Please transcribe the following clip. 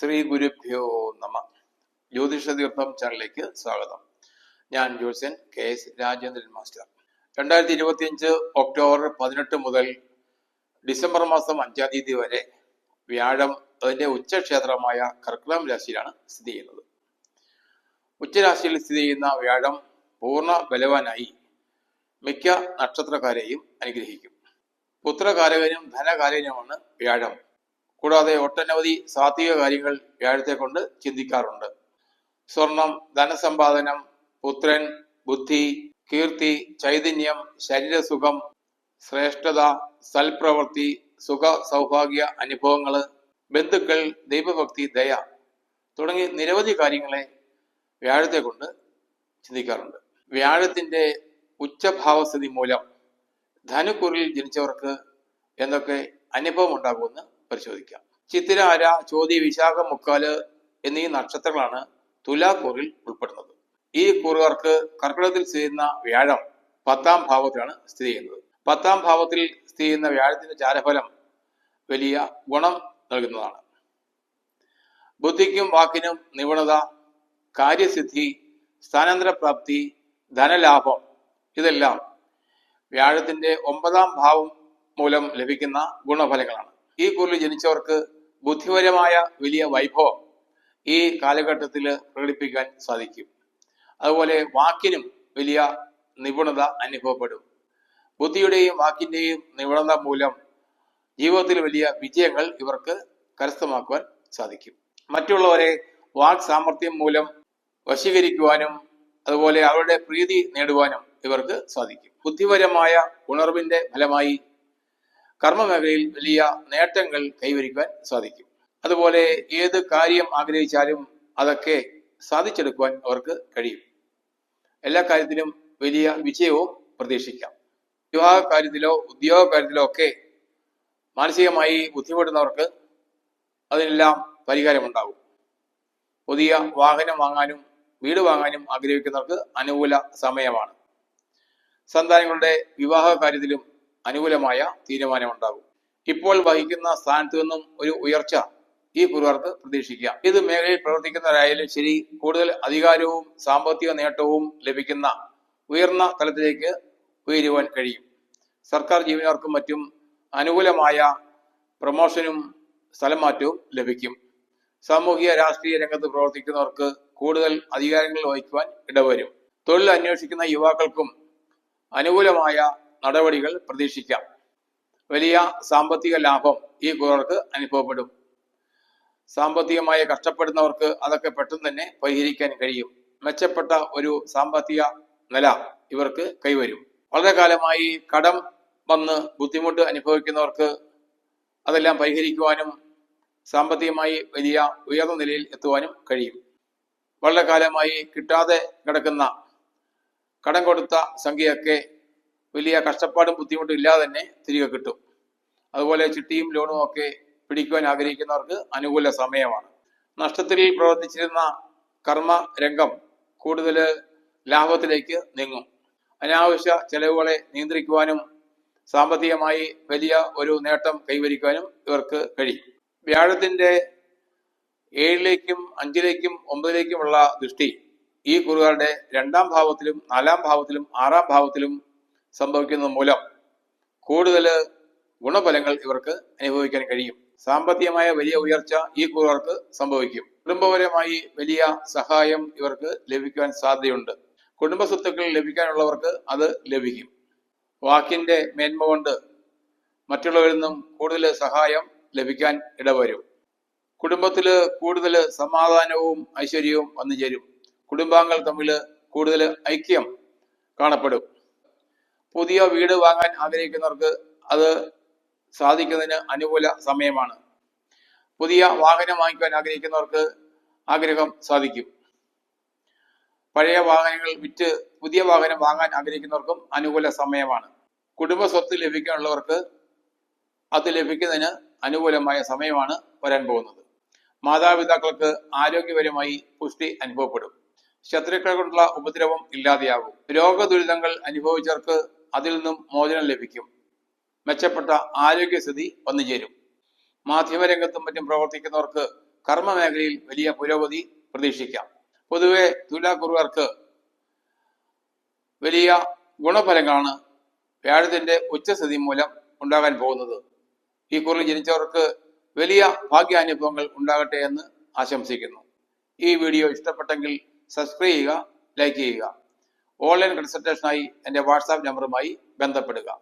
ശ്രീ ഗുരുഭ്യോ നമ. ജ്യോതിഷ തീർത്ഥം ചാനലിലേക്ക് സ്വാഗതം. ഞാൻ ജ്യോത്സ്യൻ കെ എസ് രാജേന്ദ്രൻ മാസ്റ്റർ. രണ്ടായിരത്തി ഇരുപത്തിയഞ്ച് ഒക്ടോബർ പതിനെട്ട് മുതൽ ഡിസംബർ മാസം അഞ്ചാം തീയതി വരെ വ്യാഴം അതിന്റെ ഉച്ചക്ഷേത്രമായ കർക്കിടകം രാശിയിലാണ് സ്ഥിതി ചെയ്യുന്നത്. ഉച്ചരാശിയിൽ സ്ഥിതി ചെയ്യുന്ന വ്യാഴം പൂർണ ബലവാനായി മിക്ക നക്ഷത്രക്കാരെയും അനുഗ്രഹിക്കും. പുത്രകാരകനും ധനകാരകനുമാണ് വ്യാഴം. കൂടാതെ ഒട്ടനവധി സാത്വിക കാര്യങ്ങൾ വ്യാഴത്തെ കൊണ്ട് ചിന്തിക്കാറുണ്ട്. സ്വർണം ധനസമ്പാദനം പുത്രൻ ബുദ്ധി കീർത്തി ചൈതന്യം ശരീരസുഖം ശ്രേഷ്ഠത സൽപ്രവൃത്തി സുഖ സൗഭാഗ്യ അനുഭവങ്ങൾ ബന്ധുക്കൾ ദൈവഭക്തി ദയ തുടങ്ങി നിരവധി കാര്യങ്ങളെ വ്യാഴത്തെ കൊണ്ട് ചിന്തിക്കാറുണ്ട്. വ്യാഴത്തിന്റെ ഉച്ചഭാവസ്ഥിതി മൂലം ധനുക്കുറിൽ ജനിച്ചവർക്ക് എന്തൊക്കെ അനുഭവം ഉണ്ടാകുമെന്ന് പരിശോധിക്കാം. ചിത്തിരാര ചോതി വിശാഖ മുക്കാൽ എന്നീ നക്ഷത്രങ്ങളാണ് തുലാക്കൂറിൽ ഉൾപ്പെടുന്നത്. ഈ കൂറുകാർക്ക് കർക്കിടകത്തിൽ സ്ഥിതി ചെയ്യുന്ന വ്യാഴം പത്താം ഭാവത്തിലാണ് സ്ഥിതി ചെയ്യുന്നത്. പത്താം ഭാവത്തിൽ സ്ഥിതി ചെയ്യുന്ന വ്യാഴത്തിന്റെ ചാരഫലം വലിയ ഗുണം നൽകുന്നതാണ്. ബുദ്ധിക്കും വാക്കിനും നിപുണത കാര്യസിദ്ധി സ്ഥാനാന്തരപ്രാപ്തി ധനലാഭം ഇതെല്ലാം വ്യാഴത്തിന്റെ ഒമ്പതാം ഭാവം മൂലം ലഭിക്കുന്ന ഗുണഫലങ്ങളാണ്. ഈ കുറിൽ ജനിച്ചവർക്ക് ബുദ്ധിപരമായ വലിയ വൈഭവം ഈ കാലഘട്ടത്തിൽ പ്രകടിപ്പിക്കാൻ സാധിക്കും. അതുപോലെ വാക്കിനും വലിയ നിപുണത അനുഭവപ്പെടും. ബുദ്ധിയുടെയും വാക്കിന്റെയും നിപുണത മൂലം ജീവിതത്തിൽ വലിയ വിജയങ്ങൾ ഇവർക്ക് കരസ്ഥമാക്കുവാൻ സാധിക്കും. മറ്റുള്ളവരെ വാക് സാമർഥ്യം മൂലം വശീകരിക്കുവാനും അതുപോലെ അവരുടെ പ്രീതി നേടുവാനും ഇവർക്ക് സാധിക്കും. ബുദ്ധിപരമായ ഉണർവിന്റെ ഫലമായി കർമ്മമേഖലയിൽ വലിയ നേട്ടങ്ങൾ കൈവരിക്കുവാൻ സാധിക്കും. അതുപോലെ ഏത് കാര്യം ആഗ്രഹിച്ചാലും അതൊക്കെ സാധിച്ചെടുക്കുവാൻ അവർക്ക് കഴിയും. എല്ലാ കാര്യത്തിലും വലിയ വിജയവും പ്രതീക്ഷിക്കാം. വിവാഹ കാര്യത്തിലോ ഉദ്യോഗ കാര്യത്തിലോ ഒക്കെ മാനസികമായി ബുദ്ധിമുട്ടുന്നവർക്ക് അതിനെല്ലാം പരിഹാരമുണ്ടാകും. പുതിയ വാഹനം വാങ്ങാനും വീട് വാങ്ങാനും ആഗ്രഹിക്കുന്നവർക്ക് അനുകൂല സമയമാണ്. സന്താനങ്ങളുടെ വിവാഹ കാര്യത്തിലും അനുകൂലമായ തീരുമാനമുണ്ടാകും. ഇപ്പോൾ വഹിക്കുന്ന സ്ഥാനത്തു നിന്നും ഒരു ഉയർച്ച ഈ കുറുകാർക്ക് പ്രതീക്ഷിക്കാം. ഇത് മേഖലയിൽ പ്രവർത്തിക്കുന്നവരായാലും ശരി കൂടുതൽ അധികാരവും സാമ്പത്തിക നേട്ടവും ലഭിക്കുന്ന ഉയർന്ന തലത്തിലേക്ക് ഉയരുവാൻ കഴിയും. സർക്കാർ ജീവനക്കാർക്കും മറ്റും അനുകൂലമായ പ്രമോഷനും സ്ഥലമാറ്റവും ലഭിക്കും. സാമൂഹിക രാഷ്ട്രീയ രംഗത്ത് പ്രവർത്തിക്കുന്നവർക്ക് കൂടുതൽ അധികാരങ്ങൾ വഹിക്കുവാൻ ഇടവരും. തൊഴിൽ അന്വേഷിക്കുന്ന യുവാക്കൾക്കും അനുകൂലമായ നടപടികൾ പ്രതീക്ഷിക്കാം. വലിയ സാമ്പത്തിക ലാഭം ഈ കുറവർക്ക് അനുഭവപ്പെടും. സാമ്പത്തികമായി കഷ്ടപ്പെടുന്നവർക്ക് അതൊക്കെ പെട്ടെന്ന് തന്നെ പരിഹരിക്കാൻ കഴിയും. മെച്ചപ്പെട്ട ഒരു സാമ്പത്തിക നില ഇവർക്ക് കൈവരും. വളരെ കാലമായി കടം വന്ന് ബുദ്ധിമുട്ട് അനുഭവിക്കുന്നവർക്ക് അതെല്ലാം പരിഹരിക്കുവാനും സാമ്പത്തികമായി വലിയ ഉയർന്ന നിലയിൽ എത്തുവാനും കഴിയും. വളരെ കാലമായി കിട്ടാതെ കിടക്കുന്ന കടം കൊടുത്ത സംഖ്യയൊക്കെ വലിയ കഷ്ടപ്പാടും ബുദ്ധിമുട്ടും ഇല്ലാതെ തന്നെ തിരികെ കിട്ടും. അതുപോലെ ചിട്ടിയും ലോണും ഒക്കെ പിടിക്കുവാൻ ആഗ്രഹിക്കുന്നവർക്ക് അനുകൂല സമയമാണ്. നഷ്ടത്തിൽ പ്രവർത്തിച്ചിരുന്ന കർമ്മ രംഗം കൂടുതൽ ലാഭത്തിലേക്ക് നീങ്ങും. അനാവശ്യ ചെലവുകളെ നിയന്ത്രിക്കുവാനും സാമ്പത്തികമായി വലിയ ഒരു നേട്ടം കൈവരിക്കാനും ഇവർക്ക് കഴിയും. വ്യാഴത്തിന്റെ ഏഴിലേക്കും അഞ്ചിലേക്കും ഒമ്പതിലേക്കുമുള്ള ദൃഷ്ടി ഈ കുറുകാരുടെ രണ്ടാം ഭാവത്തിലും നാലാം ഭാവത്തിലും ആറാം ഭാവത്തിലും സംഭവിക്കുന്നത് മൂലം കൂടുതൽ ഗുണഫലങ്ങൾ ഇവർക്ക് അനുഭവിക്കാൻ കഴിയും. സാമ്പത്തികമായ വലിയ ഉയർച്ച ഈ കൂറർക്ക് സംഭവിക്കും. കുടുംബപരമായി വലിയ സഹായം ഇവർക്ക് ലഭിക്കാൻ സാധ്യതയുണ്ട്. കുടുംബ സ്വത്തുക്കൾ ലഭിക്കാനുള്ളവർക്ക് അത് ലഭിക്കും. വാക്കിന്റെ മേന്മ കൊണ്ട് മറ്റുള്ളവരിൽ നിന്നും കൂടുതൽ സഹായം ലഭിക്കാൻ ഇടവരും. കുടുംബത്തിൽ കൂടുതൽ സമാധാനവും ഐശ്വര്യവും വന്നു ചേരും കുടുംബാംഗങ്ങൾ തമ്മിൽ കൂടുതൽ ഐക്യം കാണപ്പെടും. പുതിയ വീട് വാങ്ങാൻ ആഗ്രഹിക്കുന്നവർക്ക് അത് സാധിക്കുന്നതിന് അനുകൂല സമയമാണ്. പുതിയ വാഹനം വാങ്ങിക്കുവാൻ ആഗ്രഹിക്കുന്നവർക്ക് ആഗ്രഹം സാധിക്കും. പഴയ വാഹനങ്ങൾ വിറ്റ് പുതിയ വാഹനം വാങ്ങാൻ ആഗ്രഹിക്കുന്നവർക്കും അനുകൂല സമയമാണ്. കുടുംബ സ്വത്ത് ലഭിക്കാനുള്ളവർക്ക് അത് ലഭിക്കുന്നതിന് അനുകൂലമായ സമയമാണ് വരാൻ പോകുന്നത്. മാതാപിതാക്കൾക്ക് ആരോഗ്യപരമായി പുഷ്ടി അനുഭവപ്പെടും. ശത്രുക്കളെ കൊണ്ടുള്ള ഉപദ്രവം ഇല്ലാതെയാകും. രോഗദുരിതങ്ങൾ അനുഭവിച്ചവർക്ക് അതിൽ നിന്നും മോചനം ലഭിക്കും. മെച്ചപ്പെട്ട ആരോഗ്യസ്ഥിതി വന്നു ചേരും. മാധ്യമരംഗത്തും മറ്റും പ്രവർത്തിക്കുന്നവർക്ക് കർമ്മ മേഖലയിൽ വലിയ പുരോഗതി പ്രതീക്ഷിക്കാം. പൊതുവെ തുലാക്കുറുകാർക്ക് വലിയ ഗുണഫലങ്ങളാണ് വ്യാഴത്തിന്റെ ഉച്ചസ്ഥിതി മൂലം ഉണ്ടാകാൻ പോകുന്നത്. ഈ കുറിൽ ജനിച്ചവർക്ക് വലിയ ഭാഗ്യാനുഭവങ്ങൾ ഉണ്ടാകട്ടെ എന്ന് ആശംസിക്കുന്നു. ഈ വീഡിയോ ഇഷ്ടപ്പെട്ടെങ്കിൽ സബ്സ്ക്രൈബ് ചെയ്യുക ലൈക്ക് ചെയ്യുക. ഓൺലൈൻ കൺസൾട്ടേഷനായി എന്റെ വാട്സാപ്പ് നമ്പറുമായി ബന്ധപ്പെടുക.